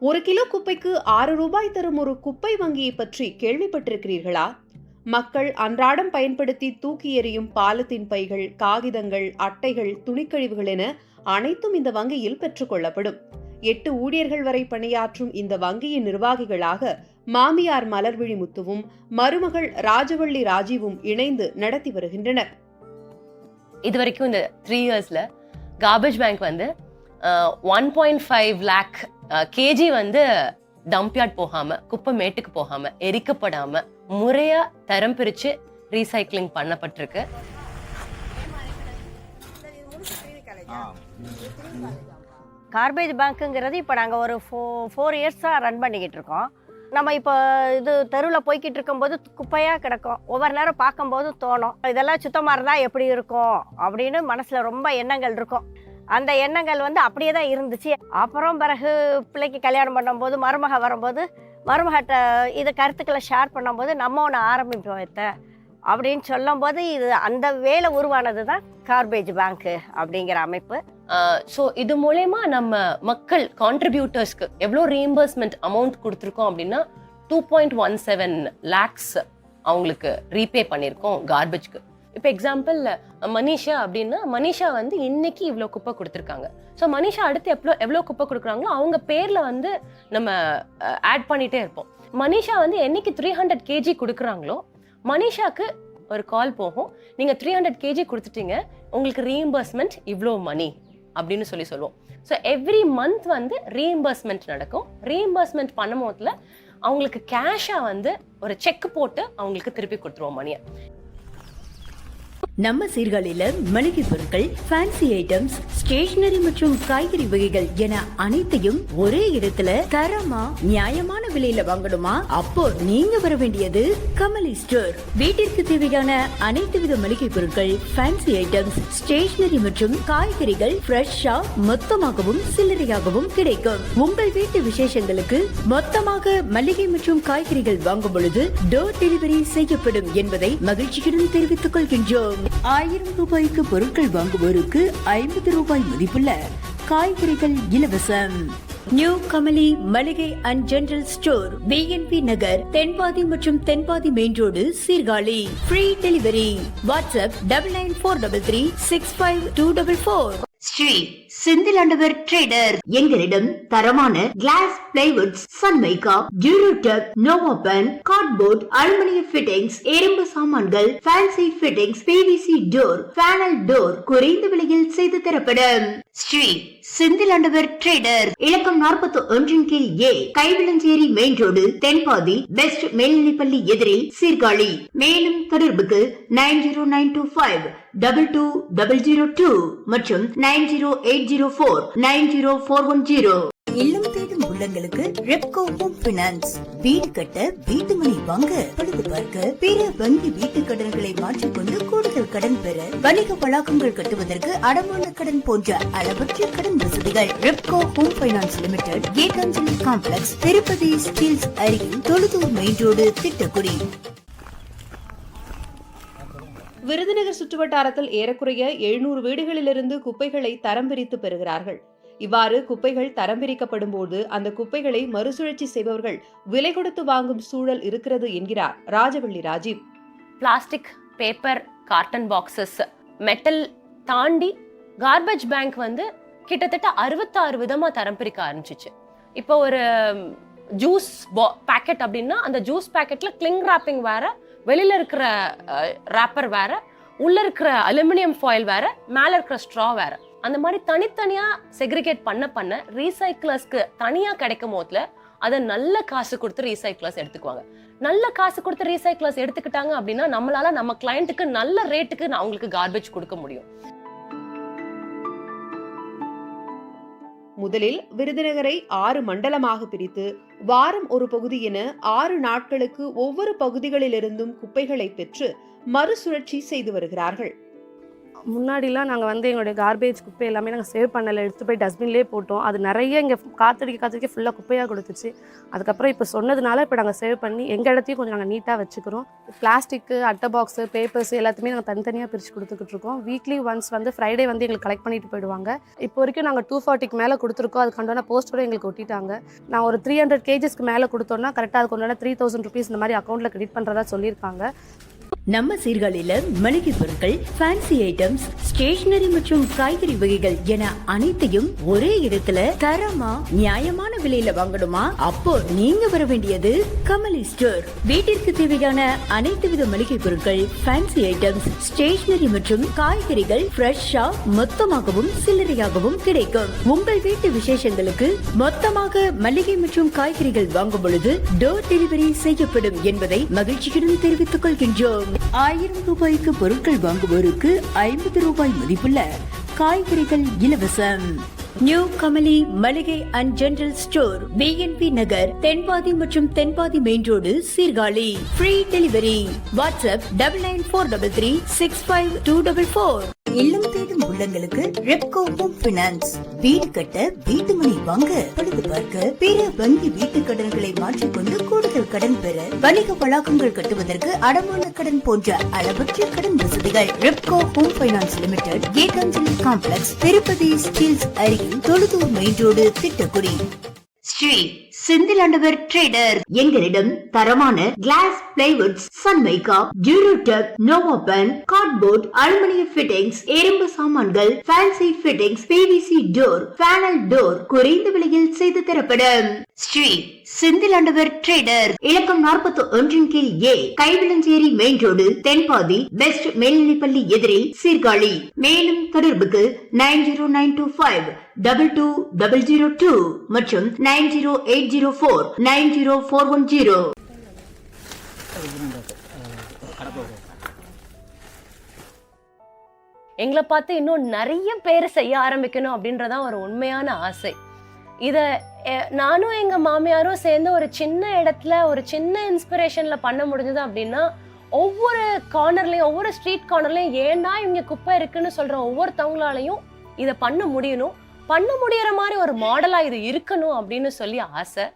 ஒரு கிலோ குப்பைக்கு ஆறு ரூபாய் தரும் ஒரு குப்பை வங்கியை பற்றி கேள்விப்பட்டிருக்கிறீர்களா? மக்கள் அன்றாடம் பயன்படுத்தி தூக்கி எறியும் பாலத்தின் பைகள் காகிதங்கள் அட்டைகள் துணிக்கழிவுகள் என அனைத்தும் இந்த வங்கியில் பெற்றுக்கொள்ளப்படும் எட்டு ஊழியர்கள் வரை பணியாற்றும் இந்த வங்கியின் நிர்வாகிகளாக மாமியார் மலர்விழி முத்துவும் மருமகள் ராஜவள்ளி ராஜீவும் இணைந்து நடத்தி வருகின்றனர். இது வரைக்கும் இந்த த்ரீ இயர்ஸில் கார்பேஜ் பேங்க் வந்து one point five lakh KG வந்து டம்ப்யார்ட் போகாமல் குப்பை மேட்டுக்கு போகாமல் எரிக்கப்படாமல் முறையாக தரம் பிரித்து ரீசைக்ளிங் பண்ணப்பட்டிருக்கு. கார்பேஜ் பேங்க்குங்கிறது இப்போ நாங்கள் ஒரு ஃபோ ஃபோர் இயர்ஸாக ரன் பண்ணிக்கிட்டு இருக்கோம். நம்ம இப்போ இது தெருவில் போய்கிட்டு இருக்கும்போது குப்பையாக கிடக்கும். ஒவ்வொரு நேரம் பார்க்கும்போது தோணும். இதெல்லாம் சுத்தமாக இருந்தால் எப்படி இருக்கும்? அப்படின்னு மனசில் ரொம்ப எண்ணங்கள் இருக்கும். அந்த எண்ணங்கள் வந்து அப்படியே தான் இருந்துச்சு. அப்புறம் பிறகு பிள்ளைக்கு கல்யாணம் பண்ணும்போது மருமக வரும்போது மருமகிட்ட இது கருத்துக்களை ஷேர் பண்ணும்போது நம்ம ஒன்று ஆரம்பிப்போம் அப்படின்னு சொல்லும்போது இது அந்த வேலை உருவானது தான் கார்பேஜ் பேங்க்கு அப்படிங்கிற அமைப்பு. ஸோ இது மூலயமா நம்ம மக்கள் கான்ட்ரிபியூட்டர்ஸ்க்கு எவ்வளோ ரீஎம்பர்ஸ்மெண்ட் அமௌண்ட் கொடுத்துருக்கோம் அப்படின்னா two point one seven lakhs அவங்களுக்கு ரீபே பண்ணியிருக்கோம் கார்பேஜ்க்கு இப்போ எக்ஸாம்பிள் மனிஷா அப்படின்னா மனிஷா வந்து இன்னைக்கு இவ்வளோ குப்பை கொடுத்துருக்காங்க. ஸோ மனிஷா அடுத்து எவ்வளோ எவ்வளோ குப்பை கொடுக்குறாங்களோ அவங்க பேரில் வந்து நம்ம ஆட் பண்ணிகிட்டே இருப்போம். மனிஷா வந்து என்னைக்கு த்ரீ ஹண்ட்ரட் கேஜி கொடுக்குறாங்களோ மனிஷாக்கு ஒரு கால் போகும். நீங்கள் த்ரீ ஹண்ட்ரட் கேஜி கொடுத்துட்டீங்க உங்களுக்கு ரீஎம்பர்ஸ்மெண்ட் இவ்வளோ மணி அப்படின்னு சொல்லி சொல்லுவோம். ஸோ எவ்ரி மந்த் வந்து ரீஎம்பர்ஸ்மெண்ட் நடக்கும். ரீஎம்பர்ஸ்மெண்ட் பண்ணும் போதில் அவங்களுக்கு கேஷாக வந்து ஒரு செக் போட்டு அவங்களுக்கு திருப்பி கொடுத்துருவோம் மணியை. நம்ம சீர்காழியில மளிகை பொருட்கள் ஃபேன்சி ஐட்டம்ஸ் ஸ்டேஷனரி மற்றும் காய்கறி வகைகள் என அனைத்தையும் ஒரே இடத்துல தரமா நியாயமான விலையில வாங்கணுமா? அப்போ நீங்க வர வேண்டியது கமலி ஸ்டோர். வீட்டிற்கு தேவையான அனைத்து வித மளிகை பொருட்கள் ஃபேன்சி ஐட்டம்ஸ் ஸ்டேஷனரி மற்றும் காய்கறிகள் ஃப்ரெஷ்ஷா மொத்தமாகவும் சில்லறையாகவும் கிடைக்கும். உங்கள் வீட்டு விசேஷங்களுக்கு மொத்தமாக மளிகை மற்றும் காய்கறிகள் வாங்கும் பொழுது டோர் டெலிவரி செய்யப்படும் என்பதை மகிழ்ச்சியுடன் தெரிவித்துக் கொள்கின்றோம். ஆயிரம் ரூபாய்க்கு பொருட்கள் வாங்குவோருக்கு ஐம்பது ரூபாய் மதிப்புள்ள காய்கறிகள் இலவசம். நியூ கமலி மளிகை and general store PNB Nagar Thenpathi மற்றும் Thenpathi main road Sirkazhi. Free delivery WhatsApp double nine four double three six five two double four Sri Senthilandavar trader எங்களிடம் தரமான glass plywoods Sunmica Durotech Novopan cardboard அலுமினிய fittings எறும்பு சாமான்கள் fancy fittings PVC door panel door குறைந்த விலையில் செய்து தரப்படும். Sri Senthilandavar trader இலக்கம் நாற்பத்தி ஒன்றின் கீழ் A Kaivilancheri main road Thenpathi best மேல்நிலைப்பள்ளி எதிரில் சீர்காழி. மேலும் தொடர்புக்கு nine zero nine two five double two double zero two மற்றும் nine zero eight zero four nine zero four one zero இல்லம் தேடும் உள்ளங்களுக்கு ரெப்கோ ஹோம் பினான்ஸ் வீடு கட்ட வீட்டு மனை வாங்க பழுது பார்க்க பிற வங்கி வீட்டு கடன்களை மாற்றிக்கொண்டு கூடுதல் கடன் பெற வணிக வளாகங்கள் கட்டுவதற்கு அடமான கடன் போன்ற அளவற்ற கடன் வசதிகள் Repco home finance limited Geetanjali complex Tirupati steels அருகில் தொழுதூர் மெயின் ரோடு திட்டக்குடி. விருதுநகர் சுற்றுவட்டாரத்தில் ஏறக்குறைய எழுநூறு வீடுகளிலிருந்து குப்பைகளை தரம் பிரித்து பெறுகிறார்கள். இவ்வாறு குப்பைகள் தரம் பிரிக்கப்படும் போது அந்த குப்பைகளை மறுசுழற்சி செய்பவர்கள் விலை கொடுத்து வாங்கும் சூழல் இருக்கிறது என்கிறார் Rajavalli Rajeev. Plastic paper carton boxes metal தாண்டி கார்பேஜ் பேங்க் வந்து கிட்டத்தட்ட அறுபத்தாறு விதமாக தரம் பிரிக்க ஆரம்பிச்சிச்சு. இப்போ ஒரு ஜூஸ் பா பேக்கெட் அப்படின்னா அந்த ஜூஸ் பேக்கெட்டில் கிளிங் ராப்பிங் வேறு வெளியில் இருக்கிற ரேப்பர் வேற உள்ளே இருக்கிற அலுமினியம் ஃபாயில் வேற மேலே இருக்கிற ஸ்ட்ரா வேற. அந்த மாதிரி தனித்தனியாக செக்ரிகேட் பண்ண பண்ண ரீசைக்கிளர்ஸ்க்கு தனியாக கிடைக்கும் போதுல அதை நல்ல காசு கொடுத்து ரீசைக்கிளர்ஸ் எடுத்துக்குவாங்க. நல்ல காசு கொடுத்து ரீசைக்கிளர்ஸ் எடுத்துக்கிட்டாங்க அப்படின்னா நம்மளால நம்ம கிளைண்ட்டுக்கு நல்ல ரேட்டுக்கு நான் அவங்களுக்கு கார்பேஜ் கொடுக்க முடியும். முதலில் விருதுநகரை ஆறு மண்டலமாக பிரித்து வாரம் ஒரு பகுதி என ஆறு நாட்களுக்கு ஒவ்வொரு பகுதிகளிலிருந்தும் குப்பைகளை பெற்று மறுசுழற்சி செய்து வருகிறார்கள். முன்னாடிலாம் நாங்கள் வந்து எங்களுடைய கார்பேஜ் குப்பை எல்லாமே நாங்கள் சேவ் பண்ணலை எடுத்து போய் டஸ்ட்பின்லேயே போட்டோம். அது நிறைய இங்கே காத்தடிக்க காத்தடிக்க ஃபுல்லாக குப்பையாக கொடுத்துச்சு. அதுக்கப்புறம் இப்போ சொன்னதுனால இப்போ நாங்கள் சேவ் பண்ணி எங்கள் இடத்தையும் கொஞ்சம் நாங்கள் நீட்டாக வச்சுக்கிறோம். பிளாஸ்டிக்கு அட்டை பாக்ஸு பேப்பர்ஸ் எல்லாத்தையுமே நாங்கள் தனித்தனியாக பிரித்து கொடுத்துக்கிட்டு இருக்கோம். வீக்லி ஒன்ஸ் வந்து ஃப்ரைடே வந்து எங்களுக்கு கலெக்ட் பண்ணிட்டு போயிடுவாங்க. இப்போ வரைக்கும் நாங்கள் டூ ஃபார்ட்டிக்கு மேலே கொடுத்துருக்கோம். அதுக்கு உண்டான போஸ்டோட எங்களுக்கு ஒட்டிட்டாங்க. நான் ஒரு த்ரீ ஹண்ட்ரட் கேஜஸ்க்கு மேலே கொடுத்தோன்னா கரெக்டாக அது உண்டான த்ரீ தௌசண்ட் ருபீஸ் இந்த மாதிரி அக்கௌண்ட்டில் கிரெடிட் பண்ணுறதா சொல்லியிருக்காங்க. நம்ம சீர்காழியில மளிகை பொருட்கள் ஃபேன்சி ஐட்டம்ஸ் ஸ்டேஷனரி மற்றும் காய்கறி வகைகள் என அனைத்தையும் ஒரே இடத்துல தரமா நியாயமான விலையில வாங்கணுமா? அப்போ நீங்க வர வேண்டியது கமலி ஸ்டோர். வீட்டிற்கு தேவையான அனைத்து வித மளிகை பொருட்கள் ஃபேன்சி ஐட்டம்ஸ் ஸ்டேஷனரி மற்றும் காய்கறிகள் ஃப்ரெஷ்ஷா மொத்தமாகவும் சில்லறையாகவும் கிடைக்கும். உங்கள் வீட்டு விசேஷங்களுக்கு மொத்தமாக மளிகை மற்றும் காய்கறிகள் வாங்கும் பொழுது டோர் டெலிவரி செய்யப்படும் என்பதை மகிழ்ச்சியுடன் தெரிவித்துக் கொள்கின்றோம். ஆயிரம் ரூபாய்க்கு பொருட்கள் வாங்குவோருக்கு ஐம்பது ரூபாய் மதிப்புள்ள காய்கறிகள் இலவசம். நியூ கமலி மளிகை and general store PNB Nagar Thenpathi மற்றும் Thenpathi main road Sirkazhi. Free delivery WhatsApp double nine four double three six five two double four இல்லம் தேடும் உள்ளங்களுக்கு ரெப்கோ ஹோம் பினான்ஸ் வீடு கட்ட வீட்டு மனை வாங்க பழுது பார்க்க பிற வங்கி வீட்டு கடன்களை வணிக வளாகங்கள் கட்டுவதற்கு அடமான கடன் போன்ற அளவற்ற கடன் வசதிகள். Repco home finance limited Geetanjali complex Tirupati steels அருகில் Thozhudur main road Tittakudi. Sri Senthilandavar trader எங்களிடம் தரமான glass plywoods Sunmica Durotech Novopan cardboard அலுமினிய ஃபிட்டிங்ஸ் எறும்பு சாமான்கள் fancy fittings PVC door panel door குறைந்த விலையில் செய்து தரப்படும். ஸ்ரீ செந்திலாண்டவர் ட்ரேடர் இலக்கம் நாற்பத்தி ஒன்றின் கீழ் A Kaivilancheri main road Thenpathi best மேல்நிலைப்பள்ளி எதிரில் சீர்காழி. மேலும் தொடர்புக்கு nine zero nine two five double two double zero two மற்றும் nine zero eight zero four nine zero four one zero எங்களை பார்த்து இன்னும் நிறைய பேர் செய்ய ஆரம்பிக்கணும் அப்படின்றதான் ஒரு உண்மையான ஆசை. இதை நானும் எங்கள் மாமியாரும் சேர்ந்து ஒரு சின்ன இடத்துல ஒரு சின்ன இன்ஸ்பிரேஷனில் பண்ண முடிஞ்சது அப்படின்னா ஒவ்வொரு கார்னர்லையும் ஒவ்வொரு ஸ்ட்ரீட் கார்னர்லையும் ஏன்னா இவங்க குப்பை இருக்குன்னு சொல்கிற ஒவ்வொருத்தவங்களாலையும் இதை பண்ண முடியணும்? பண்ண முடியற மாதிரி ஒரு மாடலாக இது இருக்கணும் அப்படின்னு சொல்லி ஆசை.